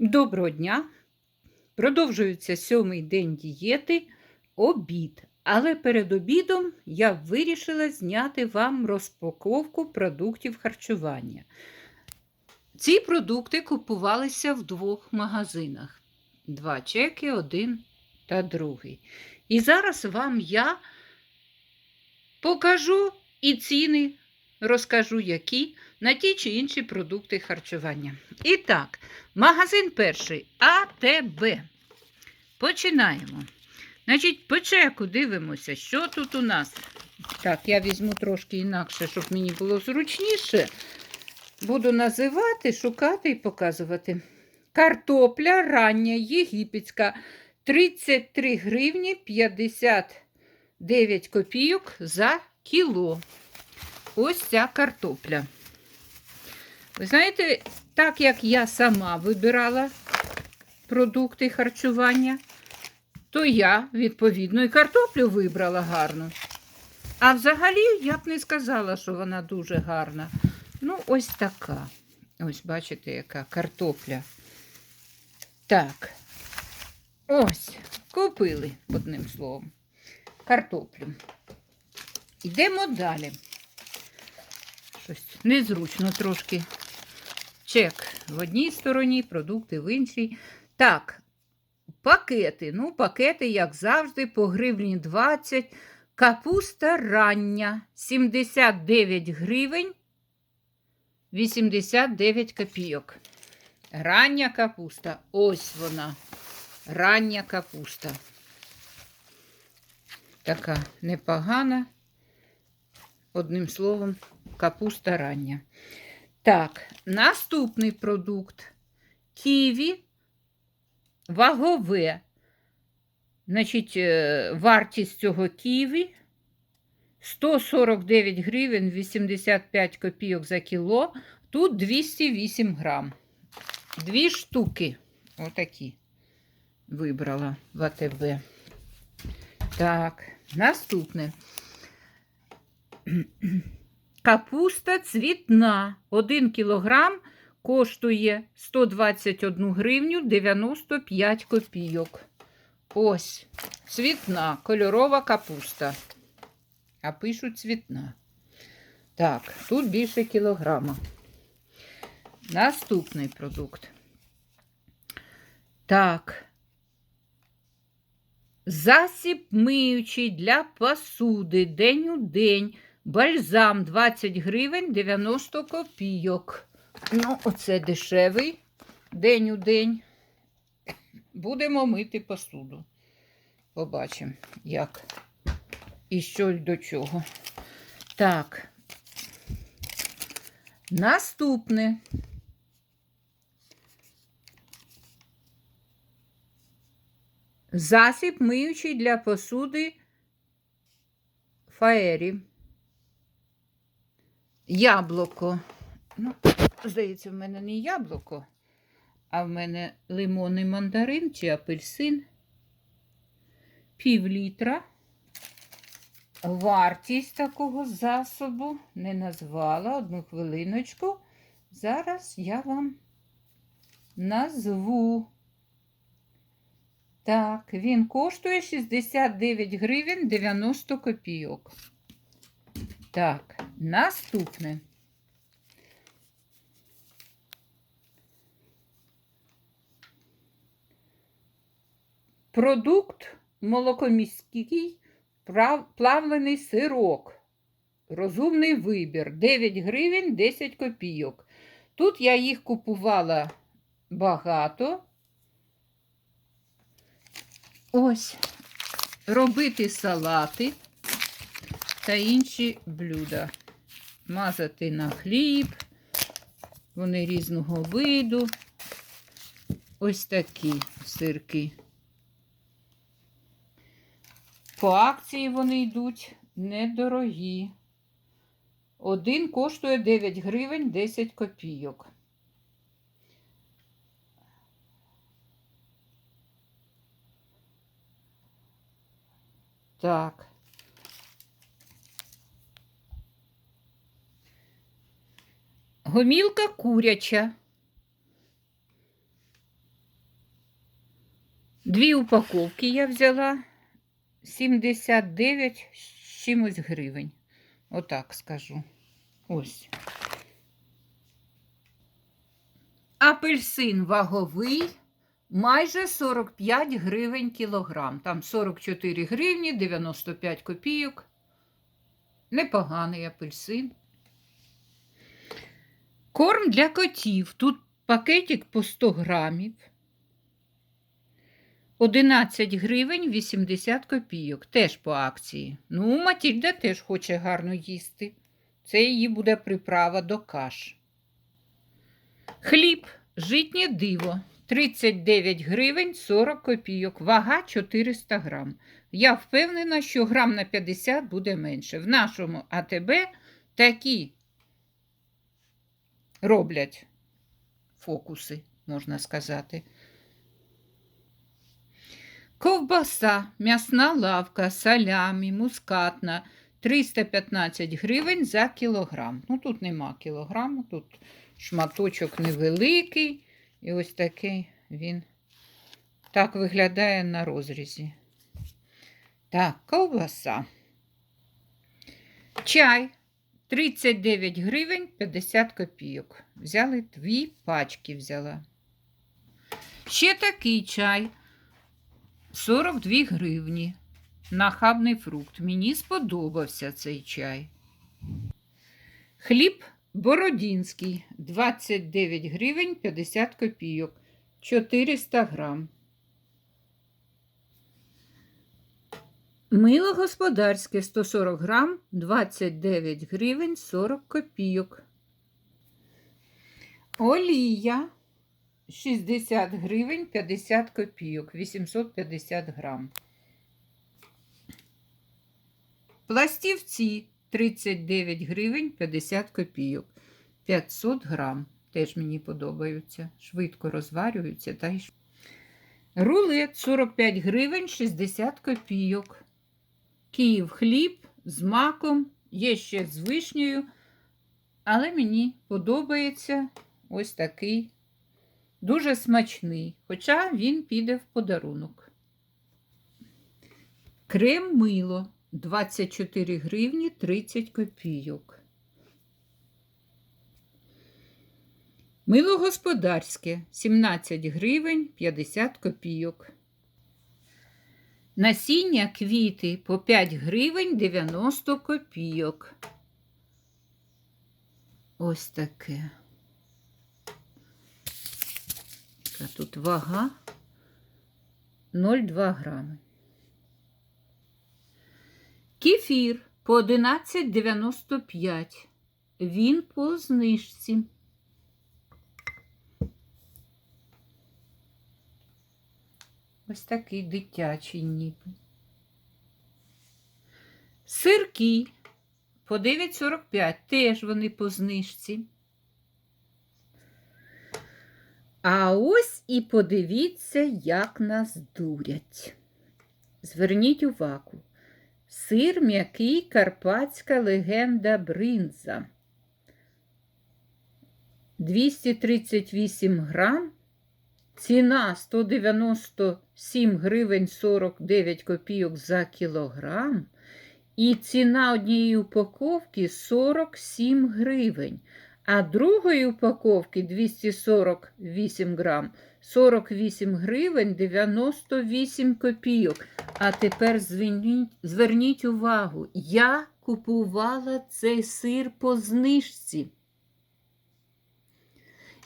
Доброго дня! Продовжується сьомий день дієти обід. Але перед обідом я вирішила зняти вам розпаковку продуктів харчування. Ці продукти купувалися в двох магазинах: два чеки, один та другий. І зараз вам я покажу і ціни, розкажу, які на ті чи інші продукти харчування. І так, магазин перший АТБ. Починаємо. Значить, по чеку дивимося, що тут у нас. Так, я візьму трошки інакше, щоб мені було зручніше. Буду називати, шукати і показувати. Картопля рання єгипетська 33 гривні 59 копійок за кіло. Ось ця картопля. Ви знаєте, так як я сама вибирала продукти харчування, то я, відповідно, і картоплю вибрала гарну. А взагалі я б не сказала, що вона дуже гарна. Ну, ось така. Ось, бачите, яка картопля. Так. Ось, купили, одним словом, картоплю. Йдемо далі. Щось незручно трошки. Чек в одній стороні, продукти в іншій. Так, пакети. Ну, пакети, як завжди, по гривні 20. Капуста рання 79 гривень 89 копійок. Рання капуста. Ось вона. Рання капуста. Така непогана. Одним словом, капуста рання. Так, наступний продукт ківі вагове. Значить, е, вартість цього ківі 149 гривень 85 копійок за кіло. Тут 208 грам. Дві штуки. Отакі вибрала в АТБ. Так, наступне. Капуста цвітна. 1 кілограм коштує 121 гривню 95 копійок. Ось цвітна, кольорова капуста. А пишуть цвітна. Так, тут більше кілограма. Наступний продукт. Так. Засіб миючий для посуди день у день. Бальзам 20 гривень 90 копійок. Ну, оце дешевий день у день. Будемо мити посуду. Побачимо, як і що й до чого. Так. Наступне. Засіб миючий для посуди фаері. Яблуко. Ну, здається, в мене не яблуко, а в мене лимонний мандарин чи апельсин. Пів літра. Вартість такого засобу не назвала одну хвилиночку. Зараз я вам назву. Так, він коштує 69 гривень 90 копійок. Так, наступне. Продукт молокоміський плавлений сирок. Розумний вибір. 9 гривень 10 копійок. Тут я їх купувала багато. Ось, робити салати та інші блюда. Мазати на хліб. Вони різного виду. Ось такі сирки. По акції вони йдуть недорогі. Один коштує 9 гривень 10 копійок. Так. Гомілка куряча. Дві упаковки я взяла 79 з чимось гривень. Отак скажу. Ось. Апельсин ваговий майже 45 гривень кілограм. Там 44 гривні, 95 копійок. Непоганий апельсин. Корм для котів. Тут пакетик по 100 грамів. 11 гривень 80 копійок. Теж по акції. Ну, Матільда теж хоче гарно їсти. Це її буде приправа до каш. Хліб, житнє диво. 39 гривень 40 копійок. Вага 400 грам. Я впевнена, що грам на 50 буде менше. В нашому АТБ такі роблять фокуси, можна сказати. Ковбаса, м'ясна лавка, салямі, мускатна 315 гривень за кілограм. Ну, тут нема кілограму, тут шматочок невеликий. І ось такий він так виглядає на розрізі. Так, ковбаса. Чай 39 гривень 50 копійок. Взяли дві пачки взяла. Ще такий чай 42 гривні. Нахабний фрукт. Мені сподобався цей чай. Хліб Бородінський 29 гривень 50 копійок. 400 грам. Мило господарське 140 грам 29 гривень 40 копійок. Олія 60 гривень 50 копійок, 850 грам. Пластівці 39 гривень 50 копійок, 500 грам. Теж мені подобаються. Швидко розварюються. Та й... Рулет 45 гривень 60 копійок. Київ хліб з маком, є ще з вишнею, але мені подобається ось такий дуже смачний, хоча він піде в подарунок. Крем мило 24 гривні 30 копійок. Мило господарське 17 гривень 50 копійок. Насіння квіти по 5 гривень 90 копійок. Ось таке. Яка тут вага 0,2 грами. Кефір по 11,95. Він по знижці. Ось такий дитячий ніби. Сирки по 9,45. Теж вони по знижці. А ось і подивіться, як нас дурять. Зверніть увагу. Сир м'який карпатська легенда бринза. 238 грам. Ціна 197 гривень 49 копійок за кілограм. І ціна однієї упаковки 47 гривень. А другої упаковки 248 грам 48 гривень 98 копійок. А тепер зверніть, зверніть увагу, я купувала цей сир по знижці.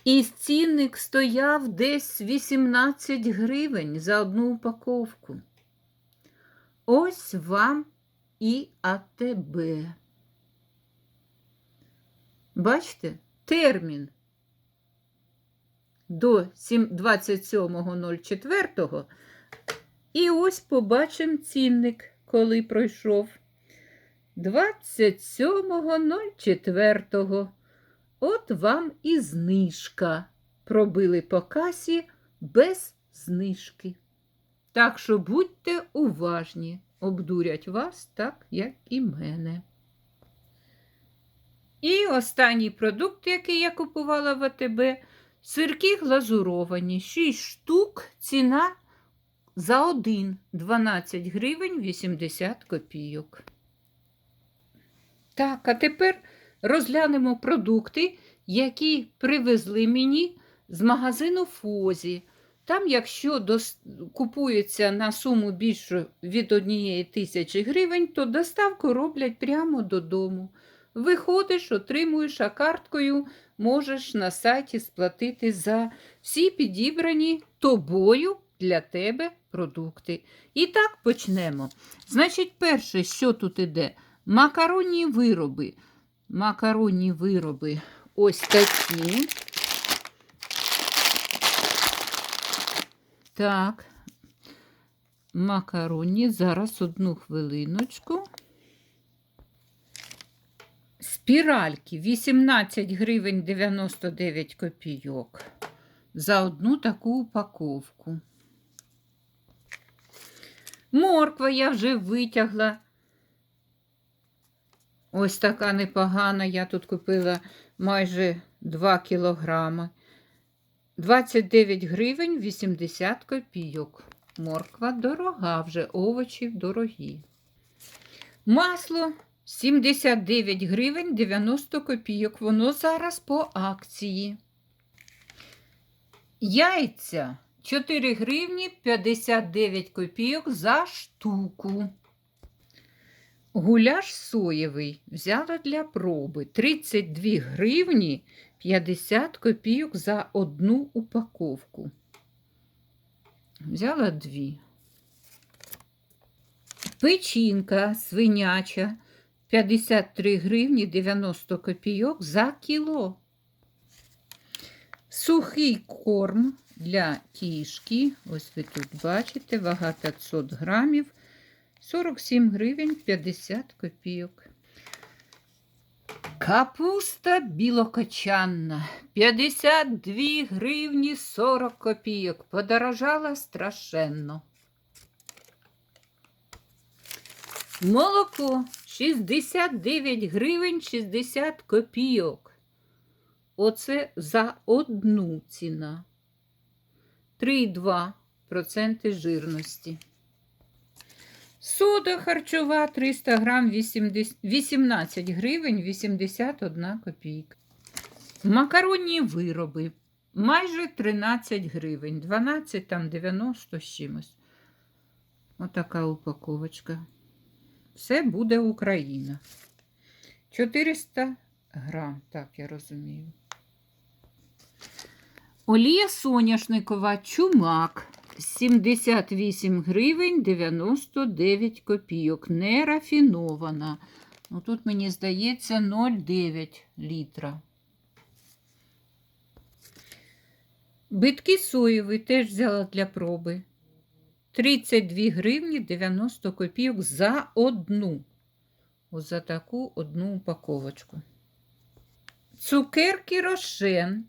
І цінник стояв десь 18 гривень за одну упаковку. Ось вам і АТБ. Бачите, термін до 27.04. І ось побачимо цінник, коли пройшов. 27.04. От вам і знижка. Пробили по касі без знижки. Так що будьте уважні, обдурять вас так, як і мене. І останній продукт, який я купувала в АТБ, сирки глазуровані. 6 штук, ціна за один 12 гривень 80 копійок. Так, а тепер розглянемо продукти, які привезли мені з магазину Фозі. Там, якщо дос... купується на суму більшу від однієї тисячі гривень, то доставку роблять прямо додому. Виходиш, отримуєш, а карткою можеш на сайті сплатити за всі підібрані тобою для тебе продукти. І так почнемо. Значить, перше, що тут іде? Макаронні вироби. Макаронні вироби ось такі. Так, макаронні. Зараз одну хвилиночку. Спіральки 18 гривень 99 копійок за одну таку упаковку. Морква я вже витягла. Ось така непогана. Я тут купила майже 2 кілограми. 29 гривень 80 копійок. Морква дорога, вже овочі дорогі. Масло 79 гривень 90 копійок. Воно зараз по акції. Яйця 4 гривні 59 копійок за штуку. Гуляш соєвий взяла для проби 32 гривні 50 копійок за одну упаковку. Взяла дві. Печінка свиняча 53 гривні 90 копійок за кіло. Сухий корм для кішки. Ось ви тут бачите, вага 500 грамів. 47 гривень 50 копійок. Капуста білокочанна 52 гривні 40 копійок. Подорожала страшенно. Молоко 69 гривень 60 копійок. Оце за одну ціна. 3,2% жирності. Сода харчова 300 грам 80, 18 гривень 81 копійка. Макаронні вироби майже 13 гривень, 12 там 90 з чимось. Отака упаковочка. Все буде Україна. 400 грам, так я розумію. Олія соняшникова, чумак. 78 гривень 99 копійок. Не рафінована. Ну, тут, мені здається, 0,9 літра. Битки соєві теж взяла для проби. 32 гривні 90 копійок за одну. Ось за таку одну упаковочку. Цукерки рошен.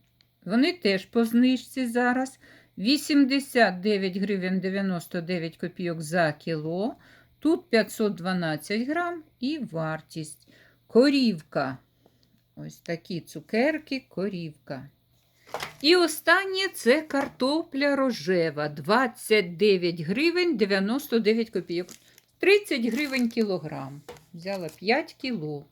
Вони теж по знижці зараз. 89 гривень 99 копійок за кіло. Тут 512 грам і вартість. Корівка. Ось такі цукерки, корівка. І останнє це картопля рожева. 29 гривень 99 копійок. 30 гривень кілограм. Взяла 5 кіло.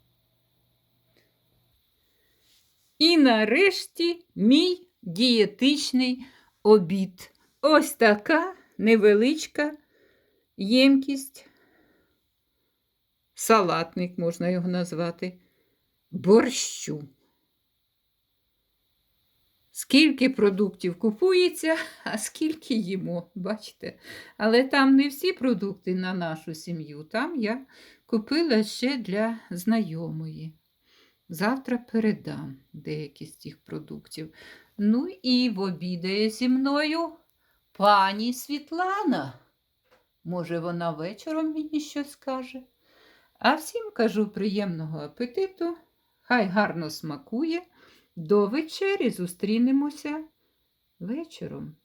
І нарешті мій дієтичний обід. Ось така невеличка ємкість, салатник можна його назвати, борщу. Скільки продуктів купується, а скільки їмо, бачите. Але там не всі продукти на нашу сім'ю. Там я купила ще для знайомої. Завтра передам деякі з цих продуктів. Ну і обідає зі мною пані Світлана. Може, вона вечором мені щось скаже. А всім кажу приємного апетиту, хай гарно смакує. До вечері зустрінемося вечором.